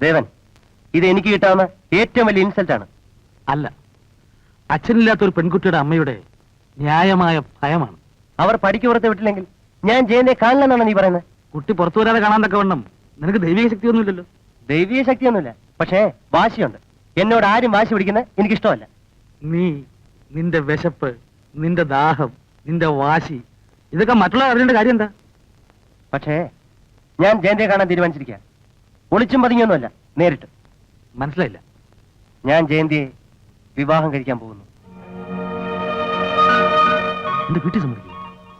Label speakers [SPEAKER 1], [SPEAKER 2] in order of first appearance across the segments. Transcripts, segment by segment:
[SPEAKER 1] ദേവൻ ഇത് എനിക്ക് കിട്ടാവുന്ന ഏറ്റവും വലിയ ഇൻസൾട്ട് ആണ്.
[SPEAKER 2] അല്ല അച്ഛനില്ലാത്ത ഒരു പെൺകുട്ടിയുടെ അമ്മയുടെ ന്യായമായ ഭയമാണ്.
[SPEAKER 1] അവർ പഠിക്ക് പുറത്ത് വിട്ടില്ലെങ്കിൽ ഞാൻ ജയനെ കാണില്ലെന്നാണ് നീ പറയുന്നത്?
[SPEAKER 2] കുട്ടി പുറത്തു വരാതെ കാണാൻ തക്കവണ്ണം നിനക്ക് ദൈവിക ശക്തിയൊന്നുമില്ലല്ലോ.
[SPEAKER 1] ദൈവീയ ശക്തിയൊന്നുമില്ല. പക്ഷേ വാശിയുണ്ട്. എന്നോട് ആരും വാശി പിടിക്കുന്നത് എനിക്കിഷ്ടമല്ല.
[SPEAKER 2] നീ നിന്റെ വിശപ്പ് നിന്റെ ദാഹം നിന്റെ വാശി ഇതൊക്കെ മറ്റുള്ളവർ അറിയേണ്ട കാര്യം എന്താ?
[SPEAKER 1] പക്ഷേ ഞാൻ ജയന്തിയെ കാണാൻ തീരുമാനിച്ചിരിക്കുക ഒളിച്ചും പതിഞ്ഞൊന്നുമല്ല നേരിട്ട്.
[SPEAKER 2] മനസ്സിലായില്ല.
[SPEAKER 1] ഞാൻ ജയന്തിയെ വിവാഹം കഴിക്കാൻ പോകുന്നു.
[SPEAKER 2] എന്റെ വീട്ടിൽ സമ്മതിക്കും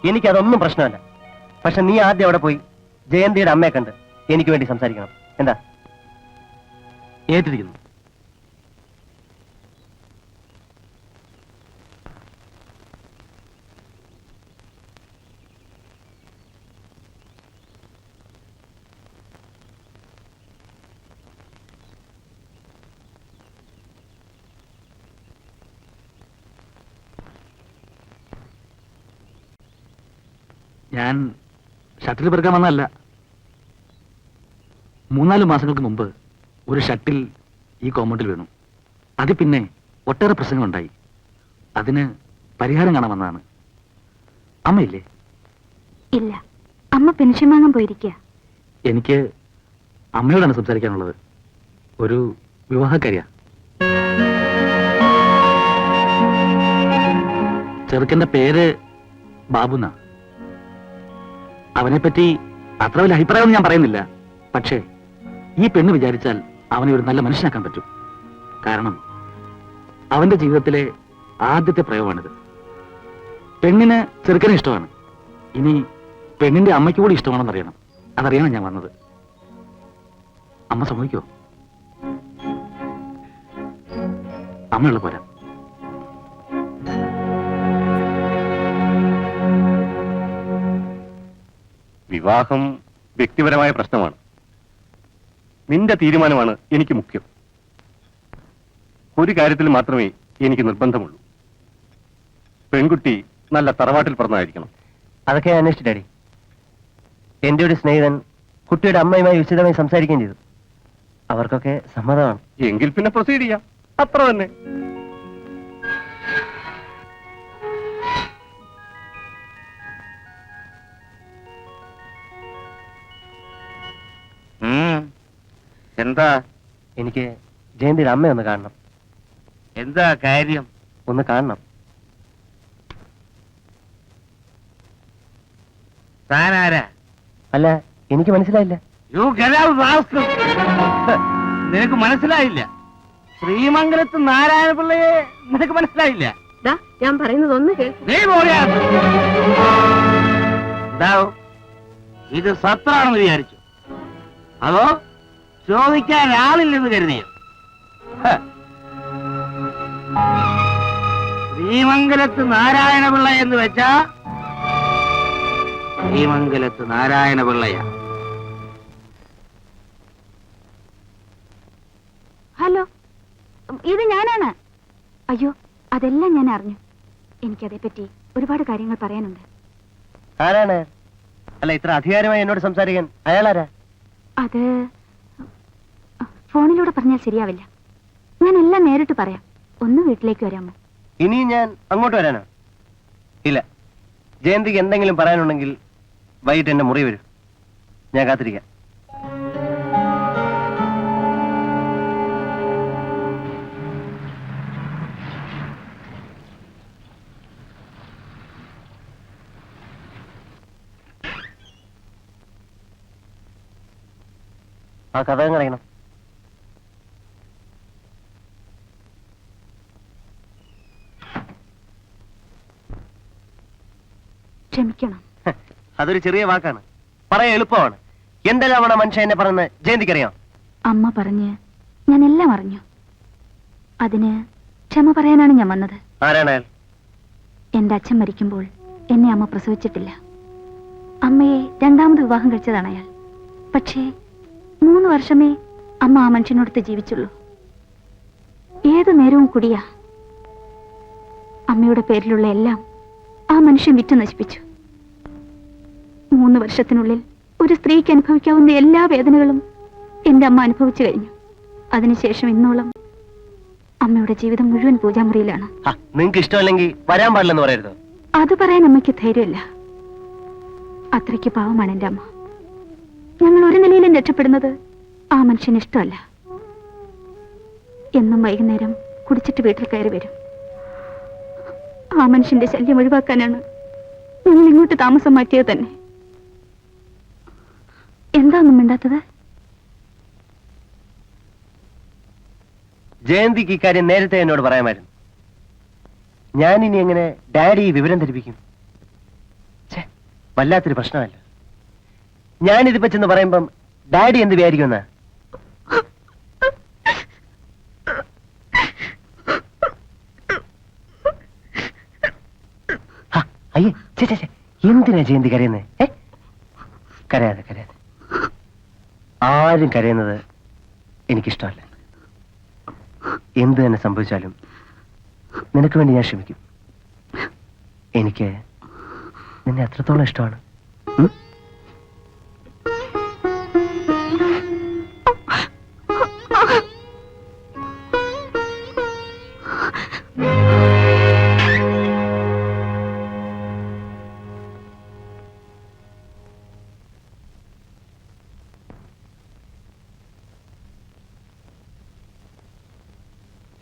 [SPEAKER 1] എനിക്കതൊന്നും പ്രശ്നമല്ല. പക്ഷെ നീ ആദ്യം അവിടെ പോയി ജയന്തിയുടെ അമ്മയെ കണ്ട് എനിക്ക് വേണ്ടി സംസാരിക്കണം. എന്താ?
[SPEAKER 2] ഏറ്റിരിക്കുന്നു. ഞാൻ ഷട്ടിൽ പെറുക്കാൻ വന്നതല്ല. മൂന്നാൽ മാസങ്ങൾക്ക് മുമ്പ് ഒരു ഷട്ടിൽ ഈ കോമ്പൗണ്ടിൽ വീണു. അത് പിന്നെ ഒട്ടേറെ പ്രശ്നങ്ങളുണ്ടായി. അതിന് പരിഹാരം കാണാൻ വന്നതാണ്. അമ്മയില്ലേ?
[SPEAKER 3] ഇല്ല. അമ്മ പെൻഷൻ വാങ്ങാൻ പോയിരിക്കുക
[SPEAKER 2] എനിക്ക് അമ്മയോടാണ് സംസാരിക്കാനുള്ളത്. ഒരു വിവാഹക്കാരിയാ. ചെറുക്കന്റെ പേര് ബാബുന്ന. അവനെപ്പറ്റി അത്ര വലിയ അഭിപ്രായമൊന്നും ഞാൻ പറയുന്നില്ല. പക്ഷേ ഈ പെണ്ണ് വിചാരിച്ചാൽ അവനെ ഒരു നല്ല മനുഷ്യനാക്കാൻ പറ്റും. കാരണം അവന്റെ ജീവിതത്തിലെ ആദ്യത്തെ പ്രയോഗമാണിത്. പെണ്ണിന് ചെറുക്കനെ ഇഷ്ടമാണ്. ഇനി പെണ്ണിന്റെ അമ്മയ്ക്ക് കൂടി ഇഷ്ടമാണെന്ന് അറിയണം അതറിയണം ഞാൻ വന്നത്. അമ്മ സമ്മതിക്കോ അമ്മയുള്ള പോരാ.
[SPEAKER 4] വിവാഹം വ്യക്തിപരമായ പ്രശ്നമാണ്. നിന്റെ തീരുമാനമാണ് എനിക്ക് മുഖ്യം. ഒരു കാര്യത്തിൽ മാത്രമേ എനിക്ക് നിർബന്ധമുള്ളൂ. പെൺകുട്ടി നല്ല തറവാട്ടിൽ പറഞ്ഞായിരിക്കണം
[SPEAKER 1] അതൊക്കെ ഞാൻ അന്വേഷിച്ചു ഡാഡി. എന്റെ ഒരു സ്നേഹിതൻ കുട്ടിയുടെ അമ്മയുമായി വിശദമായി സംസാരിക്കുകയും ചെയ്തു. അവർക്കൊക്കെ സമ്മതമാണ്.
[SPEAKER 4] എങ്കിൽ പിന്നെ പ്രൊസീഡ് ചെയ്യാം. അത്ര തന്നെ.
[SPEAKER 5] എന്താ?
[SPEAKER 1] എനിക്ക് ജയന്തിയുടെ അമ്മ അമ്മയൊന്ന് കാണണം.
[SPEAKER 5] എന്താ കാര്യം?
[SPEAKER 1] ഒന്ന് കാണണം.
[SPEAKER 5] താനാരാ?
[SPEAKER 1] അല്ല എനിക്ക് മനസ്സിലായില്ല.
[SPEAKER 5] യു നിനക്ക് മനസ്സിലായില്ല. ശ്രീമംഗലത്ത് നാരായണപിള്ളയെ നിനക്ക് മനസ്സിലായില്ല.
[SPEAKER 6] ഞാൻ പറയുന്നത് ഒന്ന് കേൾക്ക്
[SPEAKER 5] എന്താവും ഇത് സത്രാണെന്ന് വിചാരിച്ചു. അതോ ചോദിക്കാൻ ആളില്ലെന്ന് കരുതിയ. ശ്രീമംഗലത്ത് നാരായണപിള്ള എന്ന് വെച്ചാ ശ്രീമംഗലത്ത് നാരായണപിള്ളയ.
[SPEAKER 3] ഹലോ ഇത് ഞാനാണ്. അയ്യോ അതെല്ലാം ഞാൻ അറിഞ്ഞു. എനിക്കതേപ്പറ്റി ഒരുപാട് കാര്യങ്ങൾ പറയാനുണ്ട്.
[SPEAKER 1] ആരാണ്? അല്ല ഇത്ര അധികാരമായി എന്നോട് സംസാരിക്കാൻ അയാളാരാ?
[SPEAKER 3] അത് ഫോണിലൂടെ പറഞ്ഞാൽ ശരിയാവില്ല. ഞാൻ എല്ലാം നേരിട്ട് പറയാം. ഒന്ന് വീട്ടിലേക്ക് വരാമോ
[SPEAKER 1] ഇനിയും ഞാൻ അങ്ങോട്ട് വരാനോ? ഇല്ല. ജയന്തിക്ക് എന്തെങ്കിലും പറയാനുണ്ടെങ്കിൽ വൈകിട്ട് എന്റെ മുറി വരും. ഞാൻ കാത്തിരിക്കാം. ആ കഥ അറിയണം
[SPEAKER 3] ക്ഷമിക്കണം
[SPEAKER 1] ഹ, അതൊരു ചെറിയ വാക്കാണ്. പറയാൻ എളുപ്പമാണ്. എന്തെല്ലാമാണ് മനുഷ്യൻ എന്നെ പറയുന്നത് ജയന്തിക്കറിയാം?
[SPEAKER 3] അമ്മ പറഞ്ഞ് ഞാൻ എല്ലാം അറിഞ്ഞു. അതിന് ക്ഷമ പറയാനാണ് ഞാൻ വന്നത്.
[SPEAKER 1] ആരാണ് അയാൾ?
[SPEAKER 3] എന്റെ അച്ഛൻ മരിക്കുമ്പോൾ എന്നെ അമ്മ പ്രസവിച്ചിട്ടില്ല. അമ്മയെ രണ്ടാമത് വിവാഹം കഴിച്ചതാണ് അയാൾ. പക്ഷേ മൂന്ന് വർഷമേ അമ്മ ആ മനുഷ്യനോടത്ത് ജീവിച്ചുള്ളൂ. ഏതു നേരവും കുടിയാ. അമ്മയുടെ പേരിലുള്ള എല്ലാം ആ മനുഷ്യൻ വിറ്റു നശിപ്പിച്ചു മൂന്ന് വർഷത്തിനുള്ളിൽ ഒരു സ്ത്രീക്ക് അനുഭവിക്കാവുന്ന എല്ലാ വേദനകളും എന്റെ അമ്മ അനുഭവിച്ചു കഴിഞ്ഞു. അതിനുശേഷം ഇന്നോളം അമ്മയുടെ ജീവിതം മുഴുവൻ പൂജാമുറിയിലാണ്.
[SPEAKER 1] നിങ്ങൾക്ക് ഇഷ്ടമല്ലെങ്കിൽ വരാൻ പാടില്ലെന്ന് പറയരുത്.
[SPEAKER 3] അത് പറയാൻ അമ്മയ്ക്ക് ധൈര്യമില്ല. അത്രയ്ക്ക് പാവമാണ് എന്റെ അമ്മ. ഞങ്ങൾ ഒരു നിലയിലും രക്ഷപ്പെടുന്നത് ആ മനുഷ്യന് ഇഷ്ടമല്ല. എന്നും വൈകുന്നേരം കുടിച്ചിട്ട് വീട്ടിൽ കയറി വരും. ആ മനുഷ്യന്റെ ശല്യം ഒഴിവാക്കാനാണ് ഞങ്ങൾ ഇങ്ങോട്ട് താമസം മാറ്റിയത് തന്നെ. ഒന്നും മിണ്ടാത്തത്?
[SPEAKER 1] ജയന്തിക്ക് ഇക്കാര്യം നേരത്തെ എന്നോട് പറയാമായിരുന്നു. ഞാൻ ഇനി എങ്ങനെ ഡാഡി വിവരം ധരിപ്പിക്കും? വല്ലാത്തൊരു പ്രശ്നമല്ല. ഞാനിതിപ്പോ ചെന്ന് പറയുമ്പം ഡാഡി എന്ത് വിചാരിക്കുമെന്നാ? അയ്യേ എന്തിനാ ജയന്തി കരയുന്നേ? കരയാതെ കരയാതെ. ആരും കരയുന്നത് എനിക്കിഷ്ടമല്ല. എന്ത് തന്നെ സംഭവിച്ചാലും നിനക്ക് വേണ്ടി ഞാൻ ക്ഷമിക്കും. എനിക്ക് നിന്നെ അത്രത്തോളം ഇഷ്ടമാണ്.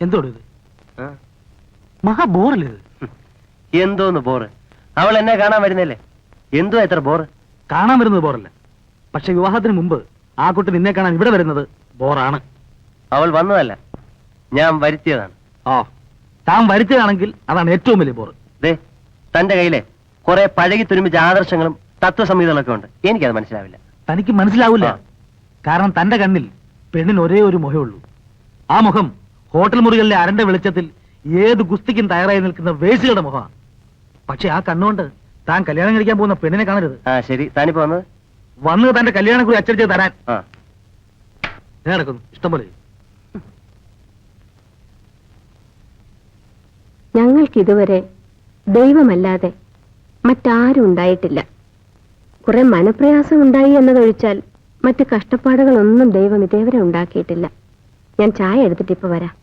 [SPEAKER 2] എന്തോട് ഇത്. മഹാ ബോറല്ലേ ഇത്?
[SPEAKER 1] എന്തോന്ന് ബോറ്? അവൾ എന്നെ കാണാൻ വരുന്നില്ലേ? എന്തോ എത്ര ബോറ്?
[SPEAKER 2] കാണാൻ വരുന്നത് ബോറല്ല. പക്ഷെ വിവാഹത്തിന് മുമ്പ് ആ കുട്ടി നിന്നെ കാണാൻ ഇവിടെ വരുന്നത് ബോറാണ്.
[SPEAKER 1] അവൾ വന്നതല്ല. ഞാൻ വരുത്തിയതാണ്.
[SPEAKER 2] ഓ താൻ വരുത്തിയതാണെങ്കിൽ അതാണ് ഏറ്റവും വലിയ ബോറ്.
[SPEAKER 1] ദേ തന്റെ കയ്യിലെ കുറെ പഴകി തുരുമ്പിച്ച ആദർശങ്ങളും തത്വസംഹിതകളൊക്കെ ഉണ്ട്. എനിക്കത് മനസ്സിലാവില്ല.
[SPEAKER 2] തനിക്ക് മനസ്സിലാവില്ല. കാരണം തന്റെ കണ്ണിൽ പെണ്ണിന് ഒരേ ഒരു മുഖമേ ഉള്ളൂ. ആ മുഖം ഹോട്ടൽ മുറികളിലെ അരണ്ട വെളിച്ചത്തിൽ ഏത് ഗുസ്തിക്കും തയ്യാറായി നിൽക്കുന്ന വേശികളുടെ മുഖമാണ്. പക്ഷെ ആ കണ്ണുകൊണ്ട് താൻ കല്യാണം കഴിക്കാൻ പോകുന്ന പെണ്ണിനെ കാണരുത്.
[SPEAKER 1] ആ ശരി. താനിപ്പോ വന്നത്?
[SPEAKER 2] വന്ന് തന്റെ കല്യാണം കൂടി അച്ചടിച്ച് തരാൻ.
[SPEAKER 1] ആ.
[SPEAKER 2] ഞാൻ നടക്കുന്നു. ഇഷ്ടം പോലെ.
[SPEAKER 6] ഞങ്ങൾക്കിതുവരെ ദൈവമല്ലാതെ മറ്റാരും ഉണ്ടായിട്ടില്ല. കുറെ മനപ്രയാസം ഉണ്ടായി എന്നതൊഴിച്ചാൽ മറ്റു കഷ്ടപ്പാടുകളൊന്നും ദൈവം ഇതേവരെ ഉണ്ടാക്കിയിട്ടില്ല. ഞാൻ ചായ എടുത്തിട്ട് ഇപ്പൊ വരാം.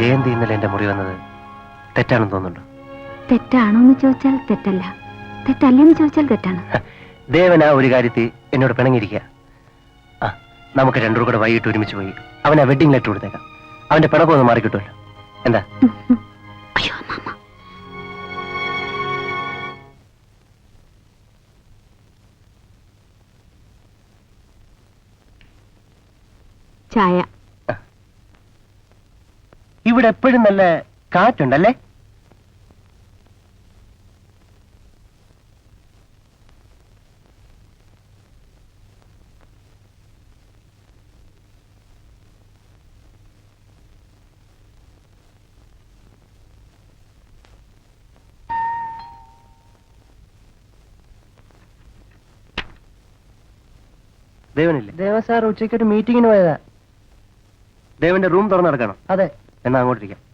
[SPEAKER 1] ജയന്തി ഇന്നലെ എന്റെ മുറി വന്നത് തെറ്റാണെന്ന് തോന്നുന്നുണ്ടോ?
[SPEAKER 3] തെറ്റാണോ എന്ന് ചോദിച്ചാൽ തെറ്റല്ല. തെറ്റല്ലെന്ന് ചോദിച്ചാൽ തെറ്റാണ്.
[SPEAKER 1] ദേവൻ ആ ഒരു കാര്യത്തിൽ എന്നോട് പിണങ്ങിയിരിക്കുക. ആ നമുക്ക് രണ്ടു കൂടെ വൈകിട്ട് ഒരുമിച്ച് പോയി അവനെ ആ വെഡിങ് ലെറ്റർ കൊടുത്തേക്കാം. അവന്റെ പിണക്കൊന്ന് മാറിക്കിട്ടുമല്ലോ. എന്താ?
[SPEAKER 3] അയ്യോ മാമ
[SPEAKER 6] ചായ.
[SPEAKER 1] ഇവിടെ എപ്പോഴും നല്ല കാറ്റുണ്ടല്ലേ? ദേവനില്ലേ? ദേവ സാർ ഉച്ചയ്ക്ക് ഒരു മീറ്റിങ്ങിന് പോയതാ. ദേവന്റെ റൂം തുറന്നു നടക്കണം. അതെ. എന്നാ അങ്ങോട്ടിരിക്കാം.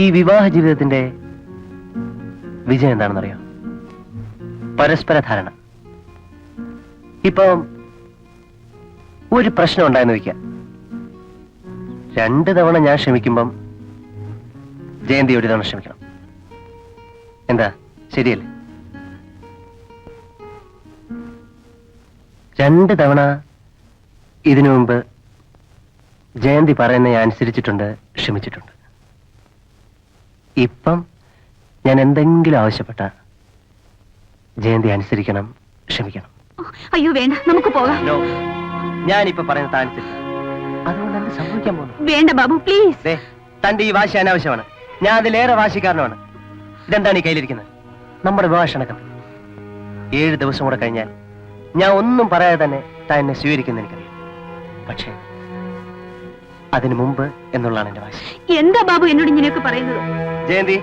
[SPEAKER 1] ഈ വിവാഹ ജീവിതത്തിന്റെ വിജയം എന്താണെന്നറിയോ? പരസ്പര ധാരണ. ഇപ്പം ഒരു പ്രശ്നം ഉണ്ടായെന്ന് വയ്ക്കാം. രണ്ട് തവണ ഞാൻ ക്ഷമിക്കുമ്പം ജയന്തി ഒരു തവണ ക്ഷമിക്കണം. എന്താ? ശരിയല്ലേ? രണ്ട് തവണ ഇതിനു മുമ്പ് ജയന്തി പറയുന്ന അനുസരിച്ചിട്ടുണ്ട് ക്ഷമിച്ചിട്ടുണ്ട്. ഇപ്പം ഞാൻ എന്തെങ്കിലും ആവശ്യപ്പെട്ട ജയന്തി അനുസരിക്കണം ക്ഷമിക്കണം.
[SPEAKER 3] അയ്യോ വേണ്ട നമുക്ക് പോകാം.
[SPEAKER 1] ഞാനിപ്പോ പറയുന്നത് അനുസരിക്കണം അതുകൊണ്ട് എന്ത് സംഭവിക്കാൻ പോകുന്നു.
[SPEAKER 3] വേണ്ട ബാബു പ്ലീസ്
[SPEAKER 1] തന്റെ ഈ വാശി അനാവശ്യമാണ്. ഞാൻ അതിലേറെ വാശിക്കാരനാണ്. ഇതെന്താണ് ഈ കയ്യിലിരിക്കുന്നത്? നമ്മുടെ വിവാഹക്ഷണക്കം. ഏഴ് ദിവസം കൂടെ കഴിഞ്ഞാൽ ഞാൻ ഒന്നും പറയാതെ തന്നെ താൻ എന്നെ സ്വീകരിക്കുന്ന എനിക്കറിയാം. പക്ഷേ അതിനു മുമ്പ് എന്നുള്ളതാണ് എന്റെ വാശി.
[SPEAKER 3] എന്താ ബാബു എന്നോട് ഇങ്ങനെയൊക്കെ പറയുന്നത്?
[SPEAKER 1] ജയന്തി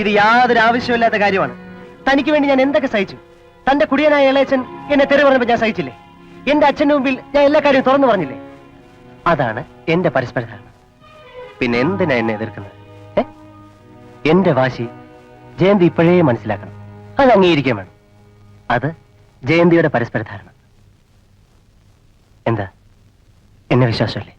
[SPEAKER 1] ഇത് യാതൊരു ആവശ്യമില്ലാത്ത കാര്യമാണ്. തനിക്ക് വേണ്ടി ഞാൻ എന്തൊക്കെ സഹിച്ചു? തന്റെ കുടിയനായ ഇളയച്ചൻ എന്നെ തെറി പറഞ്ഞപ്പോ ഞാൻ സഹിച്ചില്ലേ? എന്റെ അച്ഛന്റെ മുമ്പിൽ ഞാൻ എല്ലാ കാര്യവും തുറന്നു പറഞ്ഞില്ലേ? അതാണ് എന്റെ പരസ്പര ധാരണ. പിന്നെ എന്തിനാ എന്നെ എതിർക്കുന്നത്? എന്റെ വാശി ജയന്തി ഇപ്പോഴേ മനസ്സിലാക്കണം. അത് അംഗീകരിക്കാൻ വേണം. അത് ജയന്തിയുടെ പരസ്പര ധാരണ. എന്താ? എന്നെ വിശ്വാസമല്ലേ?